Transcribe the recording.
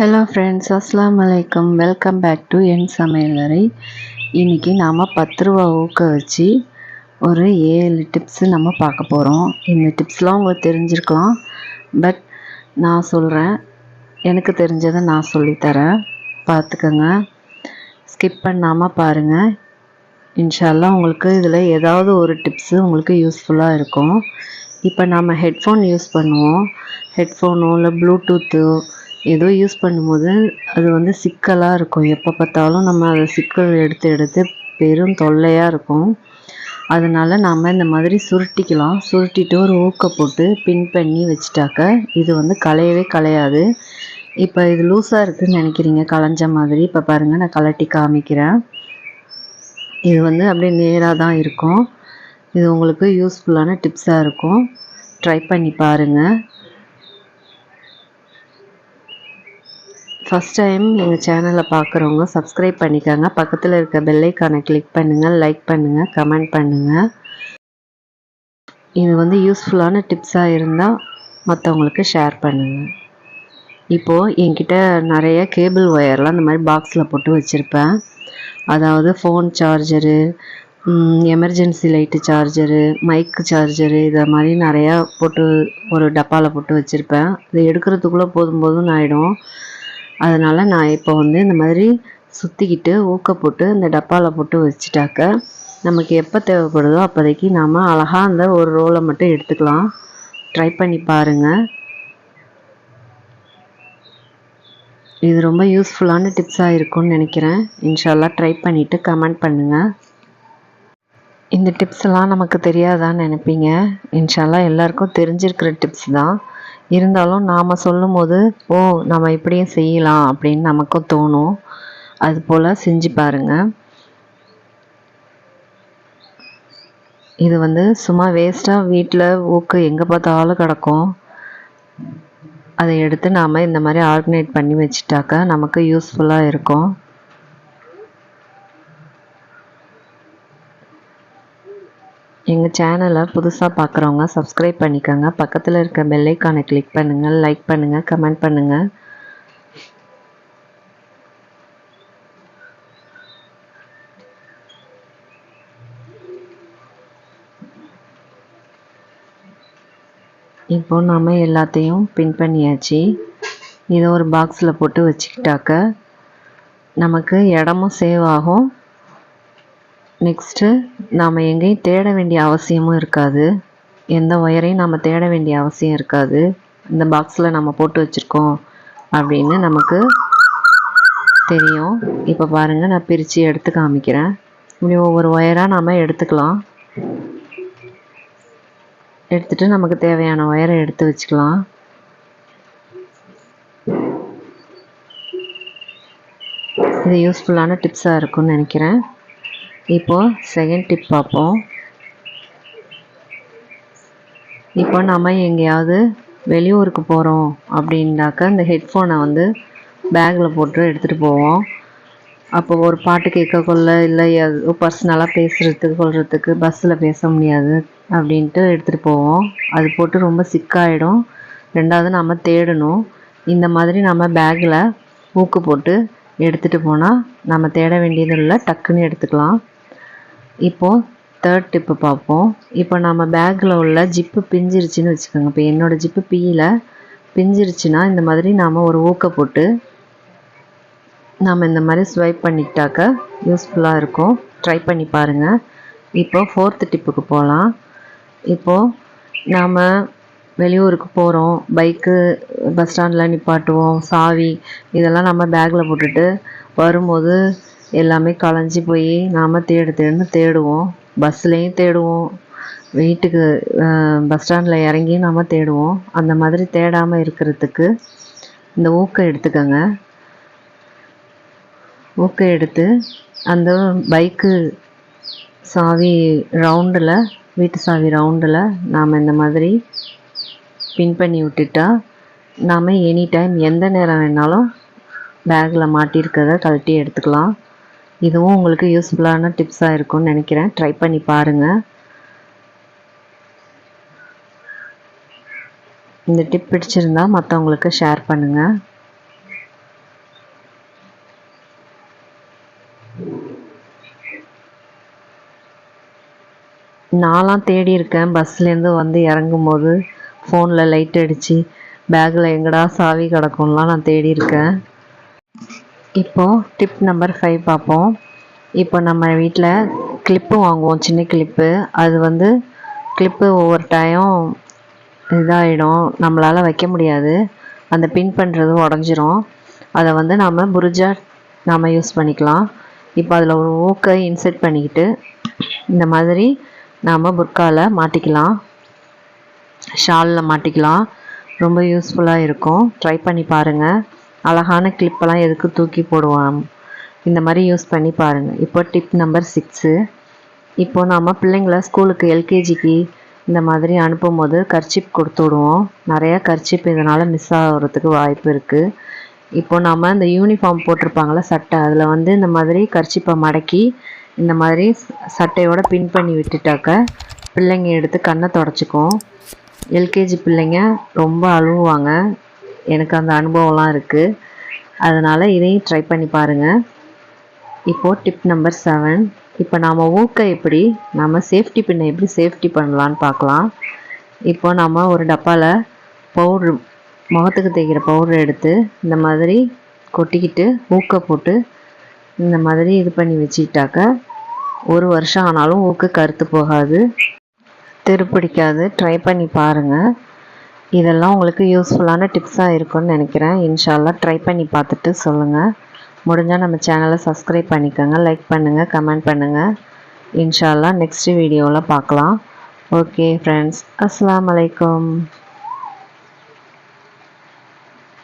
Hello friends அஸ்லாம் வலைக்கம் welcome back to என் சமையலறை இன்றைக்கி நாம் பத்து ரூபா ஊக்க வச்சு ஒரு ஏழு டிப்ஸு நம்ம பார்க்க போகிறோம் இந்த டிப்ஸ்லாம் உங்களுக்கு தெரிஞ்சிருக்கலாம். பட் நான் சொல்கிறேன் எனக்கு தெரிஞ்சதை நான் சொல்லித்தரேன் பார்த்துக்கோங்க. ஸ்கிப் பண்ணாமல் பாருங்கள் இன்ஷால்லாம் உங்களுக்கு இதில் ஏதாவது ஒரு டிப்ஸு உங்களுக்கு யூஸ்ஃபுல்லாக இருக்கும். இப்போ நாம் ஹெட்ஃபோன் யூஸ் பண்ணுவோம். ஹெட்ஃபோனோ இல்லை ப்ளூடூத்தோ ஏதோ யூஸ் பண்ணும்போது அது வந்து சிக்கலாக இருக்கும். எப்போ பார்த்தாலும் நம்ம அதை சிக்கல் எடுத்து எடுத்து பெரும் தொல்லையாக இருக்கும். அதனால் நாம் இந்த மாதிரி சுருட்டிக்கலாம். சுருட்டிட்டு ஒரு ஊக்க போட்டு பின் பண்ணி வச்சிட்டாக்க இது வந்து களையவே களையாது. இப்போ இது லூஸாக இருக்குதுன்னு நினைக்கிறீங்க? களைஞ்ச மாதிரி. இப்போ பாருங்கள் நான் கலட்டி காமிக்கிறேன். இது வந்து அப்படியே நேராக தான் இருக்கும். இது உங்களுக்கு யூஸ்ஃபுல்லான டிப்ஸாக இருக்கும். ட்ரை பண்ணி பாருங்கள் ஃபஸ்ட் டைம் எங்கள் சேனலை பார்க்குறவங்க சப்ஸ்கிரைப் பண்ணிக்கோங்க. பக்கத்தில் இருக்க பெல்லைக்கானை கிளிக் பண்ணுங்கள் லைக் பண்ணுங்கள் கமெண்ட் பண்ணுங்கள் இது வந்து யூஸ்ஃபுல்லான டிப்ஸாக இருந்தால் மற்றவங்களுக்கு ஷேர் பண்ணுங்கள் இப்போது என்கிட்ட நிறைய கேபிள் ஒயர்லாம் இந்த மாதிரி பாக்ஸில் போட்டு வச்சுருப்பேன். அதாவது phone charger emergency light charger mic charger இதை மாதிரி நிறையா போட்டு ஒரு டப்பாவில் போட்டு வச்சுருப்பேன். இதை எடுக்கிறதுக்குள்ளே போதும் போதும்னு ஆகிடும் அதனால் நான் இப்போ வந்து இந்த மாதிரி சுற்றிக்கிட்டு ஊக்க போட்டு இந்த டப்பாவில் போட்டு வச்சுட்டாக்க நமக்கு எப்போ தேவைப்படுதோ அப்போதைக்கு நாம் அழகாக அந்த ஒரு ரோலை மட்டும் எடுத்துக்கலாம். ட்ரை பண்ணி பாருங்கள் இது ரொம்ப யூஸ்ஃபுல்லான டிப்ஸாக இருக்கும்னு நினைக்கிறேன். இன்ஷால்லா ட்ரை பண்ணிவிட்டு கமெண்ட் பண்ணுங்கள் இந்த டிப்ஸ் எல்லாம் நமக்கு தெரியாதான்னு நினைப்பீங்க. இன்ஷால்லா எல்லாருக்கும் தெரிஞ்சிருக்கிற டிப்ஸ் தான். இருந்தாலும் நாம் சொல்லும் போது ஓ நம்ம இப்படியும் செய்யலாம் அப்படின்னு நமக்கும் தோணும். அது போல் செஞ்சு பாருங்கள் இது வந்து சும்மா வேஸ்ட்டாக வீட்டில் ஊக்கு எங்கே பார்த்தாலும் கிடக்கும். அதை எடுத்து நாம் இந்த மாதிரி ஆர்கனைட் பண்ணி வச்சுட்டாக்கா நமக்கு யூஸ்ஃபுல்லாக இருக்கும். எங்கள் சேனலை புதுசாக பார்க்குறவங்க சப்ஸ்கிரைப் பண்ணிக்கோங்க. பக்கத்தில் இருக்க பெல்லைக்கானை கிளிக் பண்ணுங்கள் லைக் பண்ணுங்கள் கமெண்ட் பண்ணுங்கள் இப்போ நாம் எல்லாத்தையும் பின் பண்ணியாச்சு. இதை ஒரு பாக்ஸில் போட்டு வச்சுக்கிட்டாக்க நமக்கு இடமும் சேவ் ஆகும். நெக்ஸ்ட்டு நாம் எங்கேயும் தேட வேண்டிய அவசியமும் இருக்காது. எந்த ஒயரையும் நம்ம தேட வேண்டிய அவசியம் இருக்காது. இந்த பாக்ஸில் நம்ம போட்டு வச்சுருக்கோம் அப்படின்னு நமக்கு தெரியும். இப்போ பாருங்கள் நான் பிரித்து எடுத்து காமிக்கிறேன். இப்படி ஒவ்வொரு ஒயராக நாம் எடுத்துக்கலாம். எடுத்துகிட்டு நமக்கு தேவையான ஒயரை எடுத்து வச்சுக்கலாம். இது யூஸ்ஃபுல்லான டிப்ஸாக இருக்கும்னு நினைக்கிறேன். இப்போது செகண்ட் டிப் பார்ப்போம். இப்போ நம்ம எங்கேயாவது வெளியூருக்கு போகிறோம் அப்படின்னாக்க இந்த ஹெட்ஃபோனை வந்து பேக்கில் போட்டு எடுத்துகிட்டு போவோம். அப்போ ஒரு பாட்டு கேட்கக்குள்ள இல்லை பர்சனலாக பேசுகிறதுக்கு கொள்றதுக்கு பஸ்ஸில் பேச முடியாது அப்படின்ட்டு எடுத்துகிட்டு போவோம். அது போட்டு ரொம்ப சிக்காயிடும் ரெண்டாவது நம்ம தேடணும். இந்த மாதிரி நம்ம பேக்கில் ஊக்கு போட்டு எடுத்துகிட்டு போனால் நம்ம தேட வேண்டியது இல்லை டக்குன்னு எடுத்துக்கலாம். இப்போது தேர்ட் டிப்பு பார்ப்போம். இப்போ நம்ம பேக்கில் உள்ள ஜிப்பு பிஞ்சிருச்சுன்னு வச்சுக்கோங்க. இப்போ என்னோடய ஜிப்பு பீயில் பிஞ்சிருச்சுன்னா இந்த மாதிரி நாம் ஒரு ஊக்க போட்டு நாம் இந்த மாதிரி ஸ்வைப் பண்ணிக்கிட்டாக்க யூஸ்ஃபுல்லாக இருக்கும். ட்ரை பண்ணி பாருங்கள் இப்போது ஃபோர்த்து டிப்புக்கு போகலாம் இப்போது நாம் வெளியூருக்கு போகிறோம் பைக்கு பஸ் ஸ்டாண்டில் நிப்பாட்டுவோம். சாவி இதெல்லாம் நம்ம பேக்கில் போட்டுட்டு வரும்போது எல்லாமே களைஞ்சி போய் நாம் தேடு தேடுன்னு தேடுவோம். பஸ்லேயும் தேடுவோம். வீட்டுக்கு பஸ் ஸ்டாண்டில் இறங்கி நாம் தேடுவோம். அந்த மாதிரி தேடாமல் இருக்கிறதுக்கு இந்த ஊக்கம் எடுத்துக்கோங்க. ஊக்கம் எடுத்து அந்த பைக்கு சாவி ரவுண்டில் வீட்டு சாவி ரவுண்டில் நாம் இந்த மாதிரி பின் பண்ணி விட்டுட்டா நாம் எனி டைம் எந்த நேரம் வேணாலும் பேக்கில் மாட்டியிருக்கிறத கழட்டி எடுத்துக்கலாம். இதுவும் உங்களுக்கு யூஸ்ஃபுல்லான டிப்ஸாக இருக்கும்னு நினைக்கிறேன். ட்ரை பண்ணி பாருங்கள் இந்த டிப் பிடிச்சிருந்தா மற்றவங்களுக்கு ஷேர் பண்ணுங்கள் நான்லாம் தேடி இருக்கேன். பஸ்லேருந்து வந்து இறங்கும் போது ஃபோனில் லைட் அடித்து பேக்கில் எங்கடா சாவி கிடக்கும்லாம் நான் தேடி இருக்கேன். இப்போது டிப் நம்பர் ஃபைவ் பார்ப்போம். இப்போ நம்ம வீட்டில் கிளிப்பு வாங்குவோம் சின்ன கிளிப்பு அது வந்து கிளிப்பு ஒவ்வொரு டைம் இதாகிடும் நம்மளால் வைக்க முடியாது. அந்த பின் பண்ணுறது உடஞ்சிரும். அதை வந்து நாம் புரிஜா நாம் யூஸ் பண்ணிக்கலாம். இப்போ அதில் ஒரு ஊக்கை இன்செர்ட் பண்ணிக்கிட்டு இந்த மாதிரி நாம் புர்க்காவில் மாட்டிக்கலாம். ஷாலில் மாட்டிக்கலாம். ரொம்ப யூஸ்ஃபுல்லாக இருக்கும். ட்ரை பண்ணி பாருங்கள் அழகான கிளிப்பெல்லாம் எதுக்கு தூக்கி போடுவோம் இந்த மாதிரி யூஸ் பண்ணி பாருங்கள் இப்போ டிப் நம்பர் சிக்ஸு இப்போ நாம் பிள்ளைங்கள ஸ்கூலுக்கு எல்கேஜிக்கு இந்த மாதிரி அனுப்பும்போது கர்ச்சிப் கொடுத்து விடுவோம். நிறையா கர்ச்சிப் இதனால் மிஸ் ஆகிறதுக்கு வாய்ப்பு இருக்குது இப்போ நம்ம இந்த யூனிஃபார்ம் போட்டிருப்பாங்கள சட்டை. அதில் வந்து இந்த மாதிரி கர்ச்சிப்பை மடக்கி இந்த மாதிரி சட்டையோட பின் பண்ணி விட்டுட்டாக்க பிள்ளைங்க எடுத்து கண்ணை தொடச்சிக்கும். எல்கேஜி பிள்ளைங்க ரொம்ப அழுவாங்க எனக்கு அந்த அனுபவம்லாம் இருக்குது அதனால் இதையும் ட்ரை பண்ணி பாருங்கள் இப்போது டிப் நம்பர் செவன் இப்போ நாம் ஊக்க எப்படி நம்ம சேஃப்டி பின்னை எப்படி சேஃப்டி பண்ணலான்னு பார்க்கலாம் இப்போ நம்ம ஒரு டப்பாவில் பவுட்ரு முகத்துக்கு தேய்க்கிற பவுட்ரு எடுத்து இந்த மாதிரி கொட்டிக்கிட்டு ஊக்க போட்டு இந்த மாதிரி இது பண்ணி வச்சுக்கிட்டாக்க ஒரு வருஷம் ஆனாலும் ஊக்க கருத்து போகாது. திருப்பிடிக்காது. ட்ரை பண்ணி பாருங்கள் இதெல்லாம் உங்களுக்கு யூஸ்ஃபுல்லான டிப்ஸாக இருக்கும்னு நினைக்கிறேன். இன்ஷால்லாம் ட்ரை பண்ணி பார்த்துட்டு சொல்லுங்கள் முடிஞ்சால் நம்ம சேனலை சப்ஸ்கிரைப் பண்ணிக்கோங்க லைக் பண்ணுங்கள் கமெண்ட் பண்ணுங்கள் இன்ஷால்லாம் நெக்ஸ்ட் வீடியோவில் பார்க்கலாம். ஓகே ஃப்ரெண்ட்ஸ் அஸ்லாம் வலைக்கம்